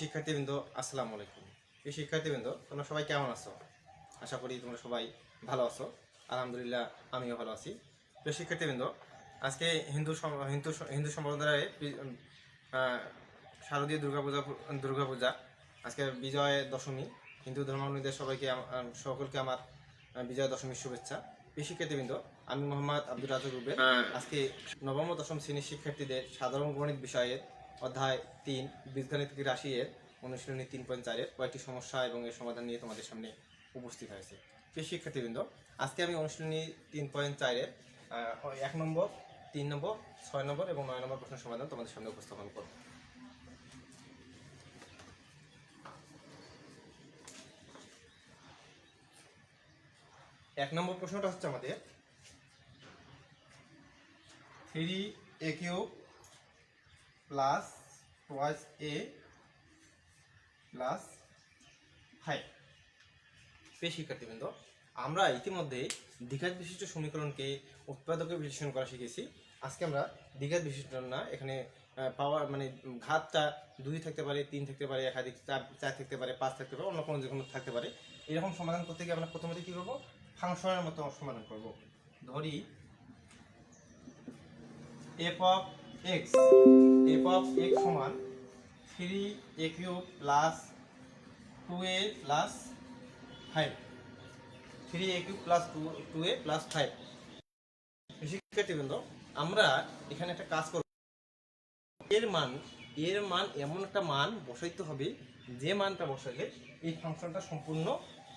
শিক্ষার্থীবৃন্দ আসসালামু আলাইকুম। প্রিয় শিক্ষার্থীবৃন্দ তোমরা সবাই কেমন আছো? আশা করি তোমরা সবাই ভালো আছো। আলহামদুলিল্লাহ আমিও ভালো আছি। প্রিয় শিক্ষার্থীবৃন্দ আজকে হিন্দু হিন্দু হিন্দু সম্প্রদায়ের শারদীয় দুর্গাপূজা দুর্গাপূজা আজকে বিজয় দশমী। হিন্দু ধর্মাবলম্বীদের সবাইকে সকলকে আমার বিজয় দশমীর শুভেচ্ছা। প্রিয় শিক্ষার্থীবৃন্দ আমি মোহাম্মদ আব্দুল রাজা রুবে আজকে নবম দশম শ্রেণির শিক্ষার্থীদের সাধারণ গণিত বিষয়ের অধ্যায় তিন বীজগণিত রাশি এর অনুশীলনী তিন পয়েন্ট চারের কয়েকটি সমস্যা এবং এর সমাধান নিয়ে তোমাদের সামনে উপস্থিত হয়েছে। প্রিয় শিক্ষার্থীবৃন্দ, আজকে আমি অনুশীলনী তিন পয়েন্ট চারের এক নম্বর, তিন নম্বর, ছয় নম্বর এবং নয় নম্বর প্রশ্নের সমাধান তোমাদের সামনে উপস্থাপন করব। এক নম্বর প্রশ্নটা হচ্ছে আমাদের three a cube plus twice a plus five প্রিয় শিক্ষার্থীবৃন্দ আমরা ইতিমধ্যে দ্বিঘাত বিশিষ্ট সমীকরণকে উৎপাদকে বিশ্লেষণ করা শিখেছি। আজকে আমরা দ্বিঘাত বিশিষ্ট না, এখানে পাওয়ার মানে ঘাতটা দুই থাকতে পারে, তিন থাকতে পারে একাধিক চার চার থাকতে পারে, পাঁচ থাকতে পারে, অন্য কোনো যে কোনো থাকতে পারে। এরকম সমাধান করতে গিয়ে আমরা প্রথমত কী করব? ফাংশনের মতো সমাধান করব। ধরি f of x f of x সমান three a cube plus two a plus five three a cube plus two two a plus five শিক্ষার্থীবৃন্দ, আমরা এখানে একটা কাজ করব। এর মান এর মান এমন একটা মান বসাইতে হবে, যে মানটা বসালে এই ফাংশনটা সম্পূর্ণ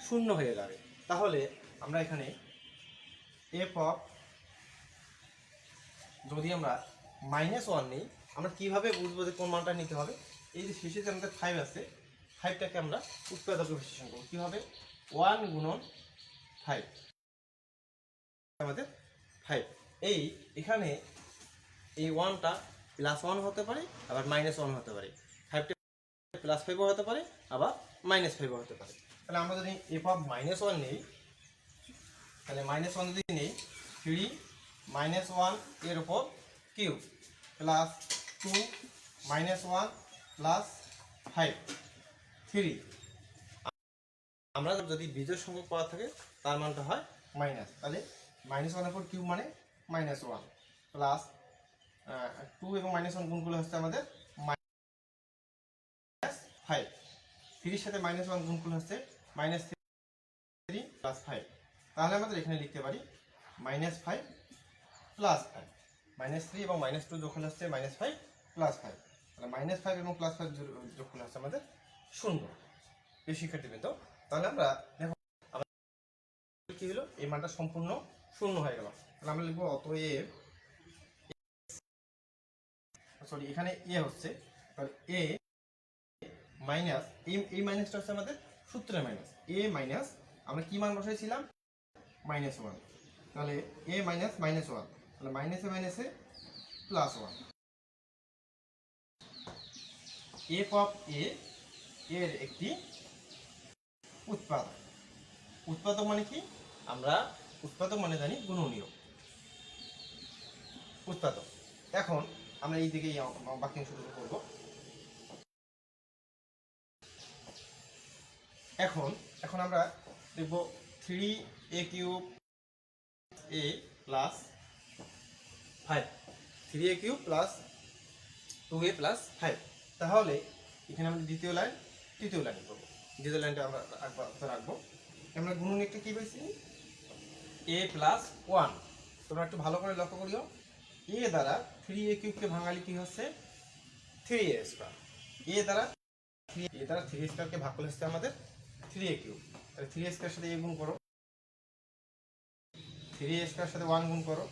শূন্য হয়ে যাবে। তাহলে আমরা এখানে এফ অফ যদি আমরা মাইনাস ওয়ান নিই। আমরা কীভাবে বুঝব যে কোন মানটা নিতে হবে? এই যে শেষে যে আমাদের ফাইভ আছে ফাইভটাকে আমরা উৎপাদকে বিশ্লেষণ করব। কীভাবে ওয়ান গুণন ফাইভ আমাদের ফাইভ এই, এখানে এই ওয়ানটা প্লাস ওয়ান হতে পারে, আবার মাইনাস ওয়ান হতে পারে। ফাইভটা প্লাস ফাইভও হতে পারে, আবার মাইনাস ফাইভও হতে পারে। তাহলে আমরা যদি এফ অফ মাইনাস ওয়ান নিই, তাহলে মাইনাস ওয়ান যদি নেই থ্রি মাইনাস ওয়ানের উপর cube plus two minus one plus five three আমরা যদি বীজের সংখ্যক পাওয়া থাকে তার মানটা হয় মাইনাস তাহলে মাইনাস ওয়ানের উপর কিউব মানে মাইনাস ওয়ান প্লাস টু এবং মাইনাস ওয়ান গুণগুলো হচ্ছে আমাদের মাইনাস ফাইভ থ্রির সাথে মাইনাস ওয়ান গুণগুলো হচ্ছে মাইনাস থ্রি প্লাস ফাইভ তাহলে আমাদের এখানে লিখতে পারি minus five plus five minus three এবং মাইনাস টু হলে হচ্ছে মাইনাস ফাইভ প্লাস ফাইভ তাহলে মাইনাস ফাইভ এবং প্লাস ফাইভ হলে হচ্ছে আমাদের শূন্য। এই শিক্ষার্থীবৃন্দ তাহলে আমরা দেখো, আমাদের কি হলো? এই মানটা সম্পূর্ণ শূন্য হয়ে গেল। তাহলে আমরা লিখব অতএব সরি এখানে এ হচ্ছে। এ মাইনাস এই এই মাইনাসটা হচ্ছে আমাদের সূত্রের মাইনাস এ মাইনাস আমরা কি মান বসাইছিলাম? মাইনাস ওয়ান তাহলে এ মাইনাস মাইনাস ওয়ান তাহলে মাইনাসে মাইনাসে plus one f of a এর একটি উৎপাদক। উৎপাদক মানে কি? আমরা উৎপাদক মানে জানি গুণনীয়। উৎপাদক। এখন আমরা এই দিকে বাক্যাংশ শুরু করব। এখন এখন আমরা দেখব three a cube a plus five three a cube plus two a plus five তাহলে এখানে আমরা দ্বিতীয় লাইন তৃতীয় লাইন করব। দ্বিতীয় লাইনটা আমরা রাখব। আমরা গুণন একটা কী পেয়েছি? এ প্লাস ওয়ান তোমরা একটু ভালো করে লক্ষ্য করিও। এ দ্বারা থ্রি এ কিউবকে ভাঙালি কি হচ্ছে? থ্রি এ স্কোয়ার এ দ্বারা থ্রি এ দ্বারা থ্রি স্কোয়ারকে ভাগ করলে হচ্ছে আমাদের থ্রি এ কিউব তাহলে থ্রি স্কোয়ার সাথে এ গুণ করো। থ্রি স্কোয়ার সাথে ওয়ান গুণ করো।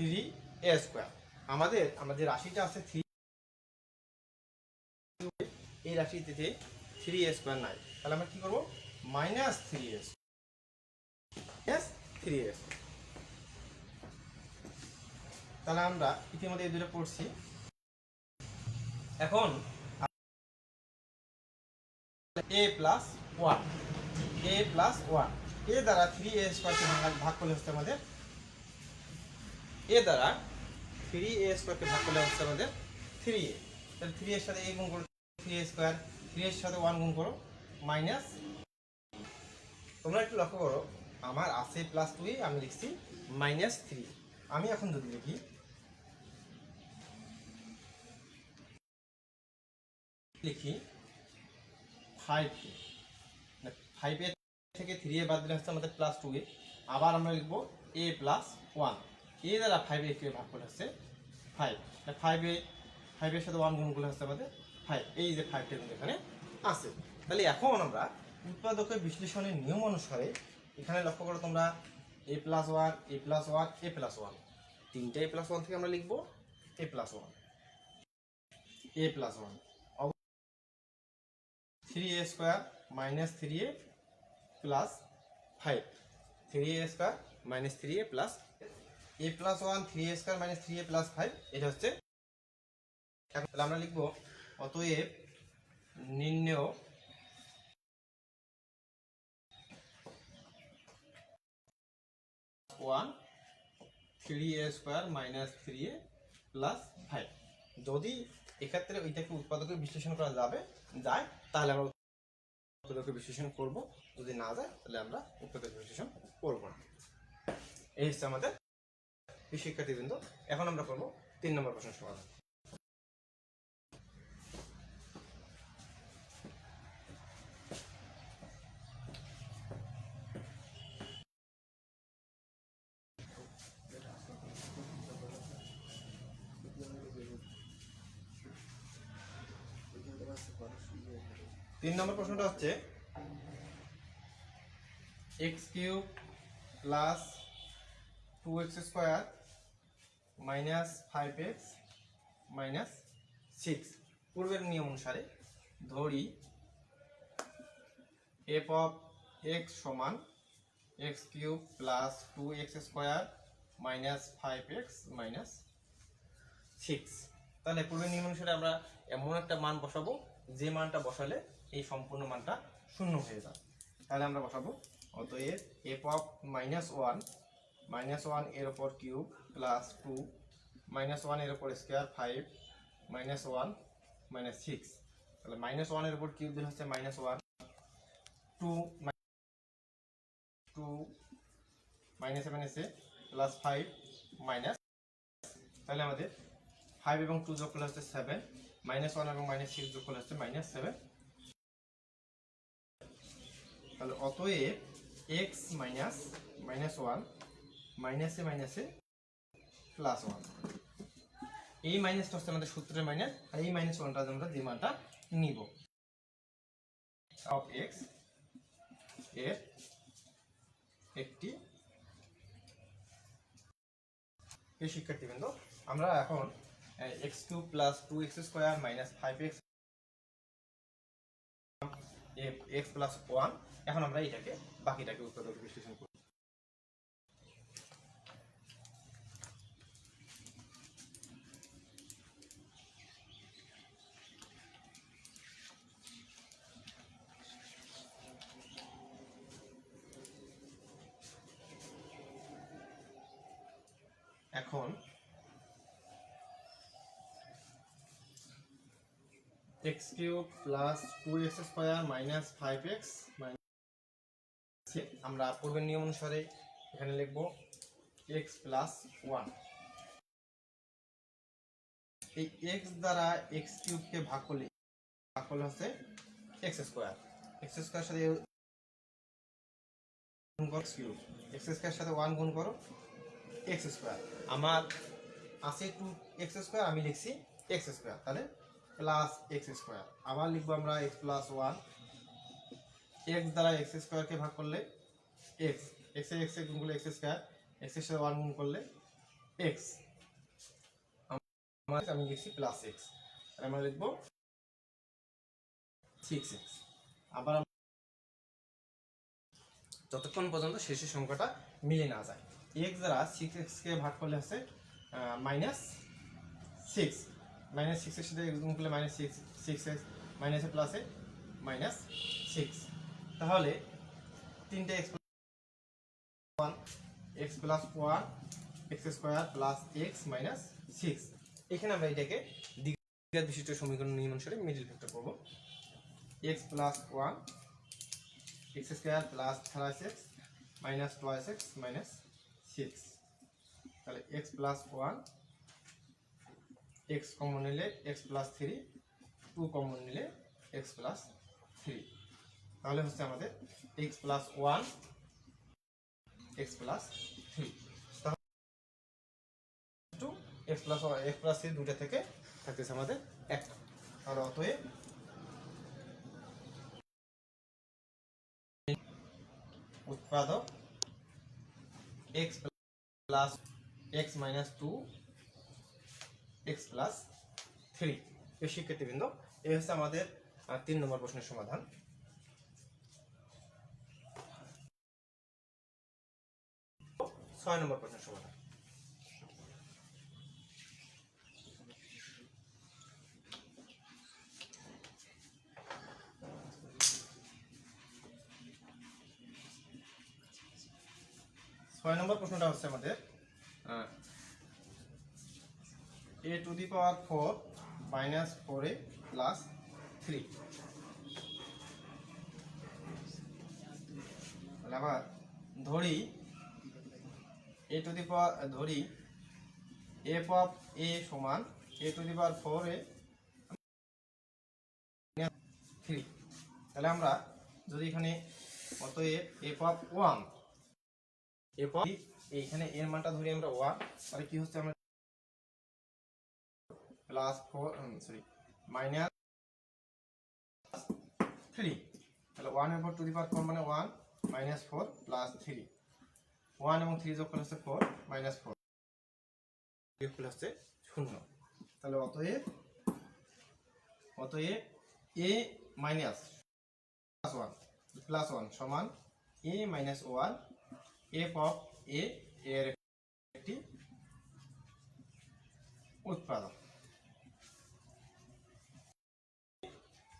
থ্রি এ স্কোয়ার আমাদের আমাদের রাশিটা আছে থ্রি এই রাশিটিতে থ্রি এ স্কোয়ার নাই। তাহলে আমরা কি করব? মাইনাস থ্রি এস এস তাহলে আমরা ইতিমধ্যে এই দুটো পড়ছি। এখন a plus one a plus one a দ্বারা থ্রি এ স্কোয়ারকে ভাগ করলে হচ্ছে আমাদের এ দ্বারা থ্রি এ স্কোয়ারকে ভাগ করলে হচ্ছে আমাদের থ্রি এ তাহলে থ্রি এর সাথে এ গুণ করে থ্রি এ স্কোয়ার থ্রি এর সাথে ওয়ান গুণ করো মাইনাস তোমরা একটু লক্ষ্য করো, আমার আছে প্লাস টুই আমি লিখছি মাইনাস থ্রি আমি এখন যদি লিখি লিখি ফাইভ ফাইভ এ থেকে থ্রি এ বাদ দিলে হচ্ছে আমাদের প্লাস টু এ আবার আমরা লিখব এ প্লাস ওয়ান এ দ্বারা ফাইভ কে ভাগ করে হচ্ছে ফাইভ ফাইভ ফাইভের সাথে ওয়ান গুণ করলে হচ্ছে আমাদের ফাইভ এই যে ফাইভটা কিন্তু এখানে আছে। তাহলে এখন আমরা উৎপাদকের বিশ্লেষণের নিয়ম অনুসারে এখানে লক্ষ্য করো তোমরা a plus one a plus one a plus one তিনটে এ প্লাস ওয়ান থেকে আমরা লিখব a plus one a plus one three a square minus three a plus five three a square minus three a plus a plus one three a square minus three a plus five এটা হচ্ছে তাহলে আমরা লিখব অতএব নির্ণেয় one three a square minus three a plus five যদি এক্ষেত্রে ওইটাকে উৎপাদকের বিশ্লেষণ করা যাবে, যায়, তাহলে আমরা উৎপাদকের বিশ্লেষণ করব। যদি না যায়, তাহলে আমরা উৎপাদকের বিশ্লেষণ করব না। এই হচ্ছে আমাদের শিক্ষার্থীবৃন্দ, এখন আমরা করব তিন নম্বর প্রশ্ন সমাধান। তিন নম্বর প্রশ্নটা হচ্ছে x cube plus two x square minus five x minus six পূর্বের নিয়ম অনুসারে ধরি এফ অফ এক্স সমান x cube plus two x square minus five x minus six তাহলে পূর্বের নিয়ম অনুসারে আমরা এমন একটা মান বসাবো, যে মানটা বসালে এই সম্পূর্ণ মানটা শূন্য হয়ে যাবে তাহলে আমরা বসাবো, অতএব f of minus one minus ওয়ানের ওপর কিউব প্লাস টু মাইনাস ওয়ানের ওপর square five minus one minus six তাহলে মাইনাস ওয়ানের উপর কিউব দিলে হচ্ছে মাইনাস ওয়ান টু টু মাইনাসে মাইনাসে প্লাস ফাইভ মাইনাস তাহলে আমাদের ফাইভ এবং টু যোগ করলে হচ্ছে সেভেন মাইনাস ওয়ান এবং মাইনাস সিক্স যোগ করলে হচ্ছে মাইনাস সেভেন তাহলে অতএব এক্স মাইনাস মাইনাস ওয়ান মাইনাসে মাইনাসে প্লাস ওয়ান এই মাইনাসটা হচ্ছে আমাদের সূত্রের মাইনাস আর এই মাইনাস ওয়ানটা আমরা যে মানটা নিব। অফ এক্সের একটি এই শিক্ষার্থীবৃন্দ আমরা এখন x cube plus two x square minus five x x plus one এখন আমরা এটাকে, বাকিটাকে উৎপাদক বিশ্লেষণ করব এখন x cube plus two x square minus five x আমরা পূর্বের নিয়ম অনুসারে এখানে লিখব এক্স প্লাস ওয়ান এই এক্স দ্বারা এক্স কিউবকে ভাগ করলে ভাগ করলে হচ্ছে এক্স স্কোয়ার এক্স স্কোয়ার সাথে গুণ করো কিউব এক্স স্কোয়ার সাথে ওয়ান গুণ করো এক্স স্কোয়ার আমার আছে টু এক্স স্কোয়ার আমি লিখছি এক্স স্কোয়ার তাহলে প্লাস এক্স স্কোয়ার আবার লিখব আমরা এক্স প্লাস ওয়ান এক্স দ্বারা এক্স স্কোয়ারকে ভাগ করলে এক্স এক্স এক্স গুণ করলে এক্স স্কোয়ার এক্সের সাথে ওয়ান গুণ করলে এক্স আমি লিখছি প্লাস এক্স আর আমরা লিখব সিক্স এক্স আবার যতক্ষণ পর্যন্ত শেষের সংখ্যাটা মিলে না যায়। এক্স দ্বারা সিক্স এক্সকে ভাগ করলে হচ্ছে মাইনাস সিক্স মাইনাস সিক্সের সাথে এক্স গুণ করলে মাইনাস সিক্স সিক্স এক্স মাইনাসে প্লাসে মাইনাস সিক্স তাহলে তিনটে x one x plus one x square plus x minus six এখানে আমরা এটাকে দ্বিঘাত বিশিষ্ট সমীকরণ নিয়ম অনুসারে মিডিল ফ্যাক্টর করব। X plus one x square plus thrice x minus twice x minus six তাহলে x plus one x common নিলে x plus three two common নিলে এক্স প্লাস থ্রি তাহলে হচ্ছে আমাদের x plus one x plus three two x plus x plus three দুটা থেকে থাকতেছে আমাদের একটা তাহলে অতএব উৎপাদক x plus x minus two x plus three এই শিক্ষার্থীবৃন্দ, এই হচ্ছে আমাদের তিন নম্বর প্রশ্নের সমাধান। ছয় নম্বর প্রশ্নের সমাধান। ছয় নম্বর প্রশ্নটা হচ্ছে আমাদের a to the power four minus four a plus three তাহলে আবার ধরি এ টু দি পাওয়ার ধরি এফ অফ এ সমান a to the power four a three তাহলে আমরা যদি এখানে অতএব এফ অফ ওয়ান এরপর এইখানে এর মানটা ধরি আমরা ওয়ান তাহলে কি হচ্ছে আমরা plus four sorry minus three তাহলে ওয়ানের পর টু দি পাওয়ার ফোর মানে one minus four plus three one এবং থ্রি যোগ করলে হচ্ছে ফোর মাইনাস ফোর যোগ করলে হচ্ছে শূন্য। তাহলে অতএব অতএব a minus plus one plus one সমান a minus one f of a এর একটি উৎপাদক।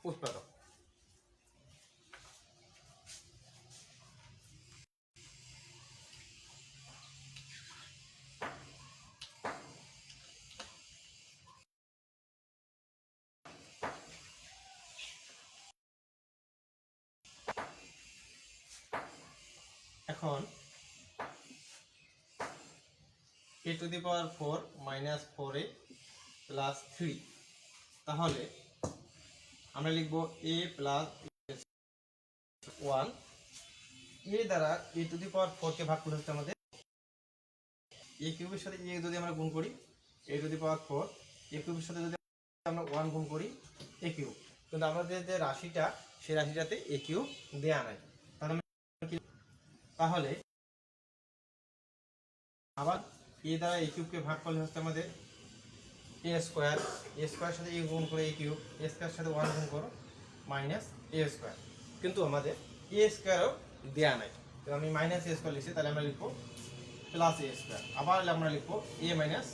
উৎপাদক এখন a to the power four minus four a plus three তাহলে আমরা লিখব এ প্লাস ওয়ান এ দ্বারা এ টু দি পাওয়ার ফোরকে ভাগ করে হচ্ছে আমাদের এ কিউবের সাথে এ যদি আমরা গুণ করি এ টু দি পাওয়ার ফোর এ কিউবের সাথে যদি আমরা ওয়ান গুণ করি এ কিউব কিন্তু আমাদের যে রাশিটা সেই রাশিটাতে এ কিউব দেয়া নাই। তাহলে আবার এ দ্বারা এ কিউবকে ভাগ করলে হচ্ছে আমাদের এ স্কোয়ার এ স্কোয়ার সাথে এ গুণ করে এ কিউব এ স্কোয়ার সাথে ওয়ান গুণ করো মাইনাস এ স্কোয়ার কিন্তু আমাদের এ স্কোয়ারও দেয়া নাই। তো আমি মাইনাস এ স্কোয়ার লিখছি, তাহলে আমরা লিখব প্লাস এ স্কোয়ার আবার আমরা লিখব এ মাইনাস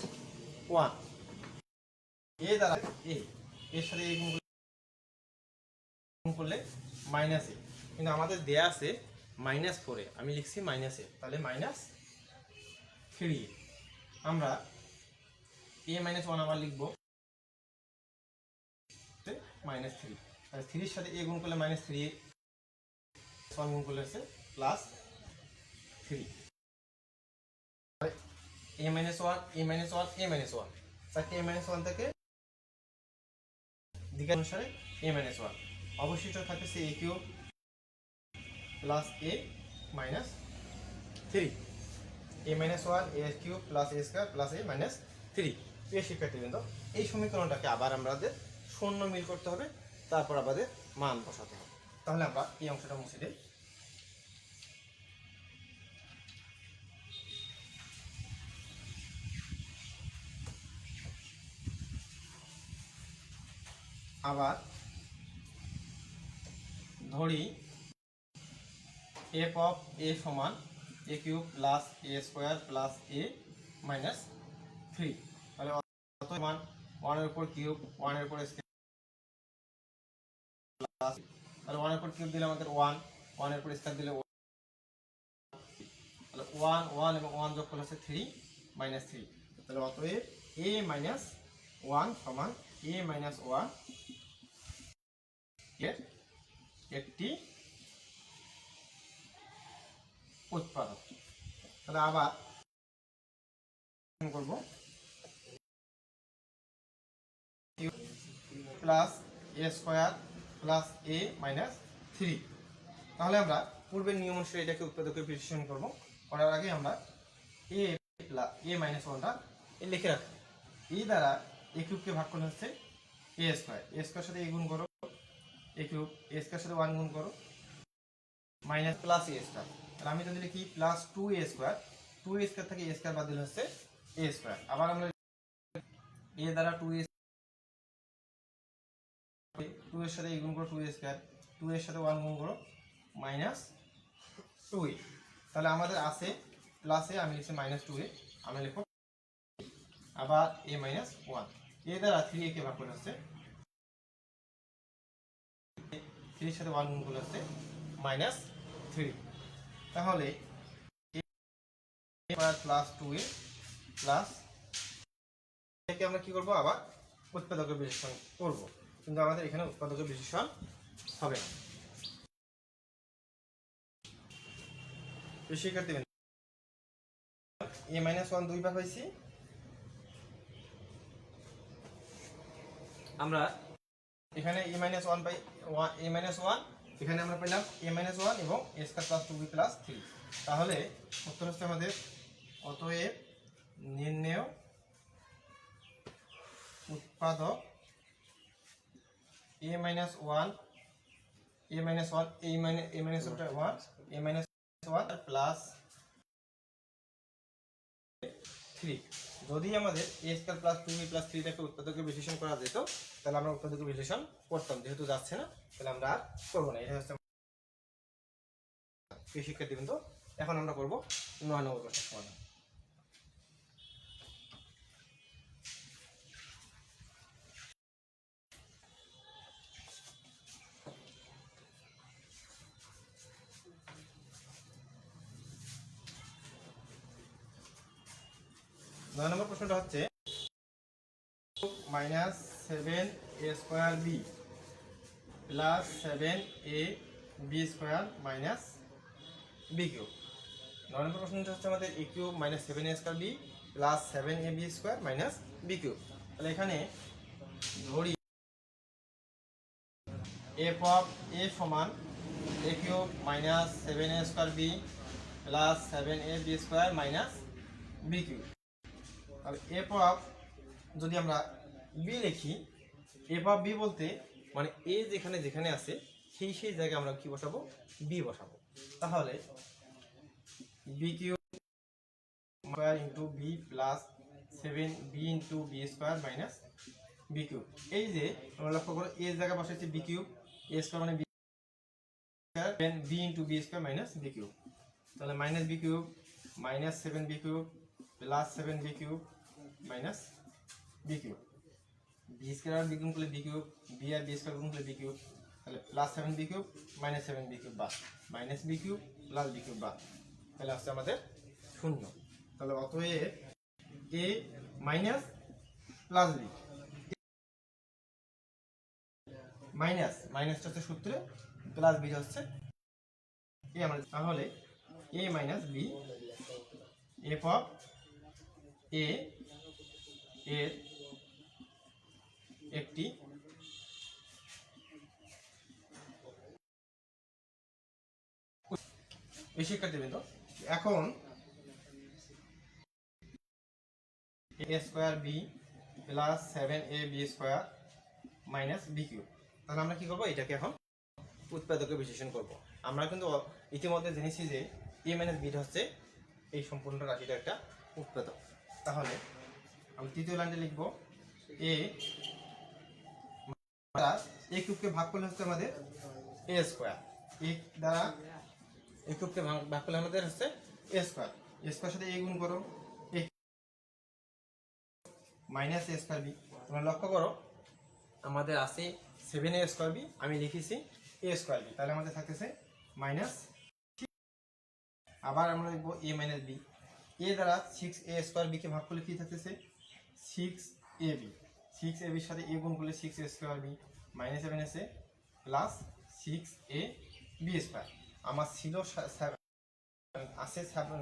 ওয়ান এ দ্বারা এ এর সাথে এ গুণ গুণ করলে মাইনাস এ কিন্তু আমাদের দেয়া আছে মাইনাস ফোরে আমি লিখছি মাইনাস এ তাহলে মাইনাস থ্রি আমরা এ মাইনাস ওয়ান আবার লিখব। মাইনাস থ্রি তাহলে থ্রির সাথে এ গুণ করলে মাইনাস থ্রি ওয়ান গুণ করলে হচ্ছে plus three a minus one a minus one a minus one চারটে এ মাইনাস ওয়ান থেকে দিকে অনুসারে এ মাইনাস ওয়ান অবশিষ্ট থাকতেছে a cube plus a minus three a minus one a cube plus a square plus a minus three প্রিয় শিক্ষার্থীবৃন্দ, এই সমীকরণটাকে আবার আমাদের শূন্য মিল করতে হবে, তারপর আমাদের মান বসাতে হবে। তাহলে আমরা এই অংশটা মুছে দিই। আবার ধরি এফ অফ এ সমান a cube plus a square plus a minus three মান ওয়ানের উপর কিউব ওয়ানের উপর তাহলে ওয়ানের উপর কিউব দিলে আমাদের ওয়ান ওয়ানের উপর স্কোয়ার দিলে। তাহলে ওয়ান ওয়ান এবং ওয়ান যোগ করলে হচ্ছে থ্রি মাইনাস থ্রি তাহলে অতএব এ মাইনাস ওয়ান সমান এ মাইনাস এর একটি উৎপাদক তাহলে আবার করব plus a square plus a minus three. তাহলে আমরা পূর্বের নিয়ম অনুসারে এটাকে উৎপাদকের বিশ্লেষণ করব। করার আগে আমরা এ প্লাস এ মাইনাস ওয়ানটা লিখে রাখি। এই দ্বারা এ কিউবকে ভাগ করলে হচ্ছে এ স্কোয়ার। এ স্কোয়ার সাথে এ গুণ করো, এ কিউব, এ স্কোয়ার সাথে ওয়ান গুণ করো, মাইনাস প্লাস এ স্কোয়ার। আর আমি যদি লিখি plus two a square. Two a square থেকে এ স্কোয়ার বাদ দিলে হচ্ছে এ স্কোয়ার। আবার আমরা এ দ্বারা টু এ টু এর সাথে গুণ করো টু স্কোয়ার টু এর সাথে ওয়ান গুণ করো মাইনাস টু এ তাহলে আমাদের আছে প্লাসে আমি লিখছি মাইনাস টু এ আমি লিখব আবার এ মাইনাস ওয়ান এ দ্বারা থ্রি একে ভাগ করে হচ্ছে থ্রির সাথে ওয়ান গুণ করলে হচ্ছে মাইনাস থ্রি তাহলে প্লাস টু এ প্লাস একে আমরা কি করব? আবার উৎপাদকের বিশ্লেষণ করব। কিন্তু আমাদের এখানে উৎপাদকের বিশ্লেষণ হবে। না শিক্ষার্থী এ মাইনাস ওয়ান দুইবার হয়েছি। আমরা এখানে এ মাইনাস ওয়ান পাই, এ মাইনাস ওয়ান এখানে আমরা পেলাম এ মাইনাস ওয়ান এবং a plus two b plus three তাহলে উত্তর হচ্ছে আমাদের অতএব নির্ণেয় উৎপাদক a minus one a minus one a minus a minus one a minus one plus three যদি আমাদের a square plus two plus থ্রিটাকে উৎপাদকের বিশ্লেষণ করা যেত, তাহলে আমরা উৎপাদকের বিশ্লেষণ করতাম। যেহেতু যাচ্ছে না, তাহলে আমরা আর করব না। এটা হচ্ছে প্রিয় শিক্ষার্থীবৃন্দ এখন আমরা করব নয় নম্বর প্রশ্ন সমাধান। নয় নম্বর প্রশ্নটা হচ্ছে minus seven a square b plus seven a b square minus b cube. নয় নম্বর প্রশ্নটা হচ্ছে আমাদের a cube minus seven a square b plus seven a b square minus b cube. তাহলে এখানে ধরি এফ অফ এ সমান a cube minus seven a square b plus seven a b square minus b cube. তাহলে f of যদি আমরা B লিখি F of B বলতে মানে এ যেখানে যেখানে আছে, সেই সেই জায়গায় আমরা কি বসাবো? বি বসাবো। তাহলে b cube square into b plus seven b into b square minus b cube. এই যে আমরা লক্ষ্য করো এ জায়গায় বসাচ্ছি বি কিউব এ স্কোয়ার মানে b b into b square minus b cube. তাহলে minus b cube minus seven b cube plus seven b cube minus b cube b square b cube করলে বি কিউব বি আর b square গুণ করলে b cube তাহলে plus seven b cube minus seven b cube বাদ। Minus b cube plus b cube বাদ। তাহলে আসছে আমাদের শূন্য। তাহলে অতএব a minus plus b minus মাইনাসটা হচ্ছে সূত্রে প্লাস বি হচ্ছে এ আমাদের তাহলে a minus b f of a, এর একটি এই শিক্ষার্থীবৃন্দ এখন a square b plus seven a b square minus b cube তাহলে আমরা কি করব? এটাকে এখন উৎপাদকে বিশ্লেষণ করব। আমরা কিন্তু ইতিমধ্যে জেনেছি যে এ মাইনাস বিটা হচ্ছে এই সম্পূর্ণ রাশিটা একটা উৎপাদক। তাহলে আমি তৃতীয় লাইনটা লিখব। এ এ কিউবকে ভাগ করলে হচ্ছে আমাদের এ স্কোয়ার। এ দ্বারা এ কিউবকে ভাগ করলে আমাদের হচ্ছে এ স্কোয়ার। এ স্কোয়ার সাথে এ গুণ করো। A minus a square b. তোমরা লক্ষ্য করো, আমাদের আছে সেভেন এ স্কোয়ার বি, আমি লিখেছি এ স্কোয়ার বি। তাহলে আমাদের থাকতেছে মাইনাস আবার আমরা লিখব এ মাইনাস বি। এ দ্বারা সিক্স এ স্কোয়ার বিকে ভাগ করলে কি থাকতেছে? Six a b six a বির সাথে এ গুণ করলে six a square b minus seven এসে plus six a b square আমার ছিল আছে seven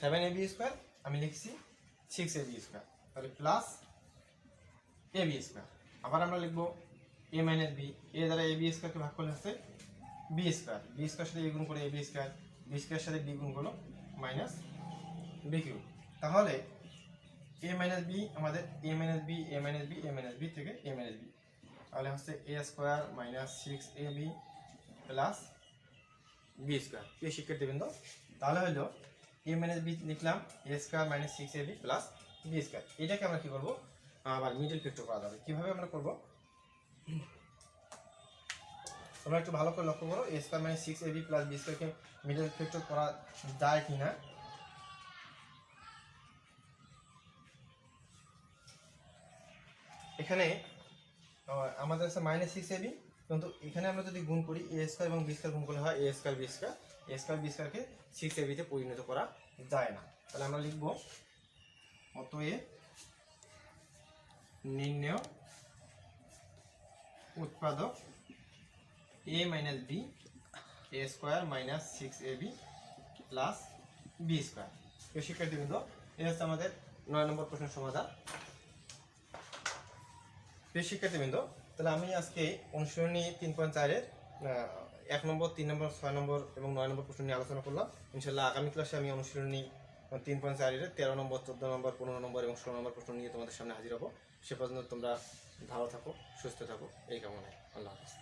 seven a b square আমি লিখছি সিক্স এ বি স্কোয়ার তাহলে প্লাস এ বি স্কোয়ার আবার আমরা লিখব এ মাইনাস বি এ দ্বারা এ বি স্কোয়ারকে ভাগ করলে হচ্ছে বি স্কোয়ার বি স্কোয়ার সাথে এ গুণ করে a b square b square সাথে বি গুণ করল মাইনাস বি কিউ তাহলে এ মাইনাস বি আমাদের a minus b a minus b a minus b থেকে এ মাইনাস বি তাহলে হচ্ছে a square minus six a b plus b square প্রিয় শিক্ষার্থীবৃন্দ, তাহলে হলো এ মাইনাস বি লিখলাম a square minus six a b plus b square এটাকে আমরা কি করব? আবার মিডল ফ্যাক্টর করা যাবে। কীভাবে আমরা করব? তোমরা একটু ভালো করে লক্ষ্য করো a square minus six a b plus b স্কোয়ারকে মিডল ফ্যাক্টর করা যায় কিনা। এখানে আমাদের আছে মাইনাস সিক্স এবি কিন্তু এখানে আমরা যদি গুণ করি এ স্কোয়ার এবং বি স্কোয়ার গুণ করলে হয় a square b square a square b স্কোয়ারকে সিক্স এবিতে পরিণত করা যায় না। তাহলে আমরা লিখব অতএব নির্ণয় উৎপাদক a minus b a square minus six a b plus b square প্রিয় শিক্ষার্থীবৃন্দ, এই হচ্ছে আমাদের নয় নম্বর প্রশ্নের সমাধান। প্রিয় শিক্ষার্থীবৃন্দ, তাহলে আমি আজকে অনুশীলনী তিন পয়েন্ট চারের এক নম্বর, তিন নম্বর, ছয় নম্বর এবং নয় নম্বর প্রশ্ন নিয়ে আলোচনা করলাম। ইনশাল্লাহ আগামী ক্লাসে আমি অনুশীলনী তিন পয়েন্ট চারের তেরো নম্বর, চোদ্দ নম্বর, পনেরো নম্বর এবং ষোলো নম্বর প্রশ্ন নিয়ে তোমাদের সামনে হাজির হব। সে পর্যন্ত তোমরা ভালো থাকো, সুস্থ থাকো, এই কামনায়। আল্লাহ হাফিজ।